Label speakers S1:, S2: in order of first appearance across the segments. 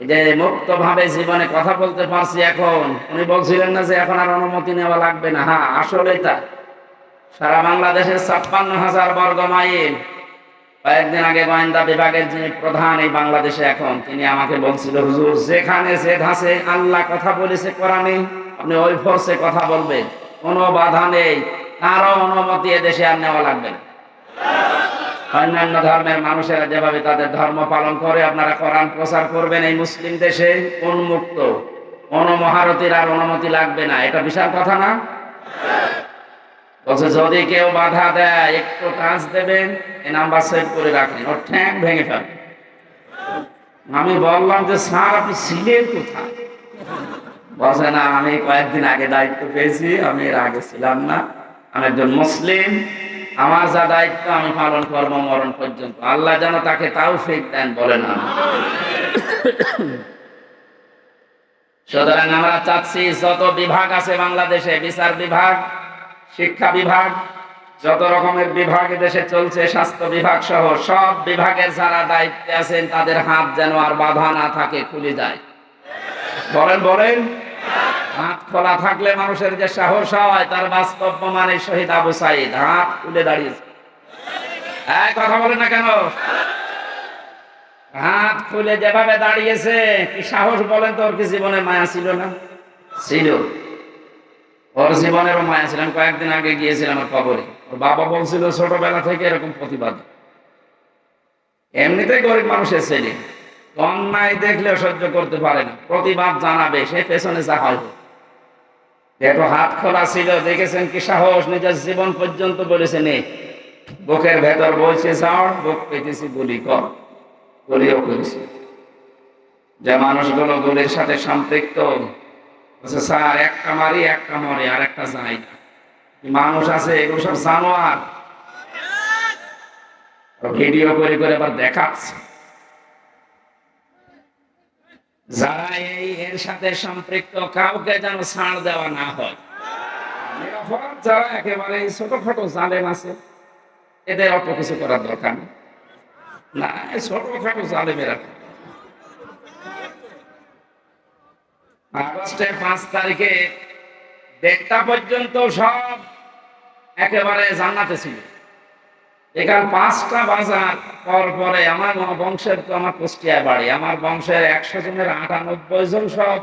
S1: যে মুক্ত ভাবে জীবনে কথা বলতে পারছি এখন, উনি বলছিলেন না যে এখন আর অনুমতি নেওয়া লাগবে না। হ্যাঁ আসলে তা সারা বাংলাদেশের ছাপ্পান্ন হাজার বর্গ মাইল, কয়েকদিন আগে গোয়েন্দা বিভাগের যিনি প্রধান এই বাংলাদেশে এখন, তিনি আমাকে বলছিল, হুজুর, যেখানে যে ধাসে আল্লাহ কথা বলেছে কোরআনে, আপনি ওই ফোর্সে কথা বলবেন। কোনো বাধা নেই। কারও অনুমতি এদেশে আর নেওয়া লাগবে না। অন্যান্য ধর্মের মানুষেরা যেভাবে তাদের ধর্ম পালন করে, আপনারা কোরআন প্রচার করবেন এই মুসলিম দেশে উন্মুক্ত। কোন মহারতির আর অনুমতি লাগবে না। এটা বিশাল কথা না? বলছে, যদি কেউ বাধা দেয়, একটু টাচ দেবেন এই নাম্বার সেভ করে রাখেন। ওর ঠ্যাং ভেঙে ফেলেন আমি বললাম যে, স্যার, আপনি ছিলেন কোথায়? বলছে, না, আমি কয়েকদিন আগে দায়িত্ব পেয়েছি, আমি এর আগে ছিলাম না। আমি একজন মুসলিম আমার যা দায়িত্ব আমি পালন করব, মরণ পর্যন্ত। আল্লাহ যেন তাকে তাও ফেক দেন বলে না। সুতরাং আমরা চাচ্ছি, যত বিভাগ আছে বাংলাদেশে, বিচার বিভাগ, শিক্ষা বিভাগ, যত রকমের বিভাগ দেশে চলছে, স্বাস্থ্য বিভাগ সহ সব বিভাগের যারা দায়িত্বে আছেন, তাদের হাত যেন আর বাধা না থাকে, খুলে যায়। বলেন বলেন। হাত খোলা থাকলে মানুষের যে সাহস হয়, তার বাস্তব প্রমাণে শহীদ আবু সাইদ। হাত খুলে দাঁড়িয়েছে এই কথা বলে না কেন? হাত খুলে যেভাবে দাঁড়িয়েছে, কি সাহস বলেন তো? ওর কি জীবনে মায়া ছিল না? ছিল। ওর জীবনেরও মায়া ছিল। কয়েকদিন আগে গিয়েছিলাম আমার কবরে। ওর বাবা বলছিল, ছোটবেলা থেকে এরকম প্রতিবাদ। এমনিতেই গরিব মানুষের ছেলে। অন্যায় দেখলে সহ্য করতে পারে না। প্রতিবাদ জানাবে, সে পেছনে যা হয় দেখো হাত খোলা ছিল, দেখেছেন কি সাহস? নিজের জীবন পর্যন্ত বলেছে নে, বুকের ভেতর বলছে, যাও, বুক পেতেছি, গুলি কর। গুলিও করেছি। যে মানুষগুলো গুলির সাথে সম্পৃক্ত স্যার, একটা মারি, একটা মরে, আর একটা না। মানুষ আছে, এগুলো সব জানোয়ার। ভিডিও করে করে আবার দেখাচ্ছে। যারা এই এর সাথে সম্পৃক্ত, কাউকে যেন ছাড় দেওয়া না হয়। যারা একেবারে ছোটখাটো জালেম আছে, এদের অত কিছু করার দরকার নেই। না ছোটখাটো জালেমেরা। আগস্টের পাঁচ তারিখে দেড়টা পর্যন্ত সব একেবারে জান্নাতে ছিল। এখান পাঁচটা বাজার পর পরে আমার বংশের তো আমার কুষ্টিয়ায় বাড়ি। আমার বংশের একশো জনের আটানব্বই জন সব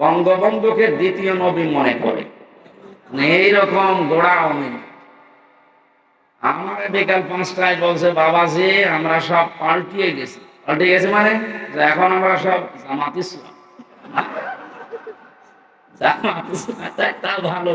S1: বঙ্গবন্ধুকে দ্বিতীয় নবী মনে করে। মানে এইরকম গোড়া অমি আমার বিকাল পাঁচটায় বলছে, বাবাজি, আমরা সব পাল্টিয়ে গেছি। পাল্টিয়ে গেছি মানে? এখন আমরা সব জামাত ইসলাম। জামাত ইসলাম তা ভালো।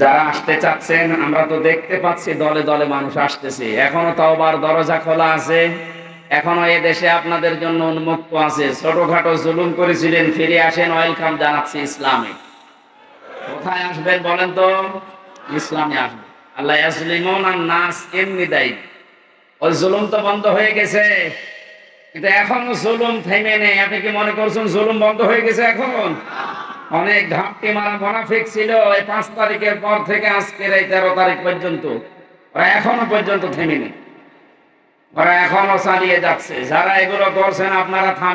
S1: যারা আসতে চাচ্ছেন, আমরা তো দেখতে পাচ্ছি দলে দলে মানুষ আসতেছে। এখনও তওবার দরজা খোলা আছে। এখনও এ দেশে আপনাদের জন্য উন্মুক্ত আছে। ছোটখাটো জুলুম করেছিলেন, ফিরে আসেন। ওয়েলকাম জানাচ্ছি ইসলামে। কোথায় আসবেন বলেন তো? ইসলামে আসবেন। আল্লাহ ইয়াসলিমুন আর নাস এমনি দেয়। ওই জুলুম তো বন্ধ হয়ে গেছে। কিন্তু এখনও জুলুম থেমে নেই। আপনি কি মনে করছেন জুলুম বন্ধ হয়ে গেছে এখন? অনেক ঘাপটি মারা মোনাফিক ছিল, এই পাঁচ তারিখের পর থেকে আজকের এই তেরো তারিখ পর্যন্ত। ওরা এখনও পর্যন্ত থেমেনি। ওরা এখনও চালিয়ে যাচ্ছে। যারা এগুলো করছেন, আপনারা থামে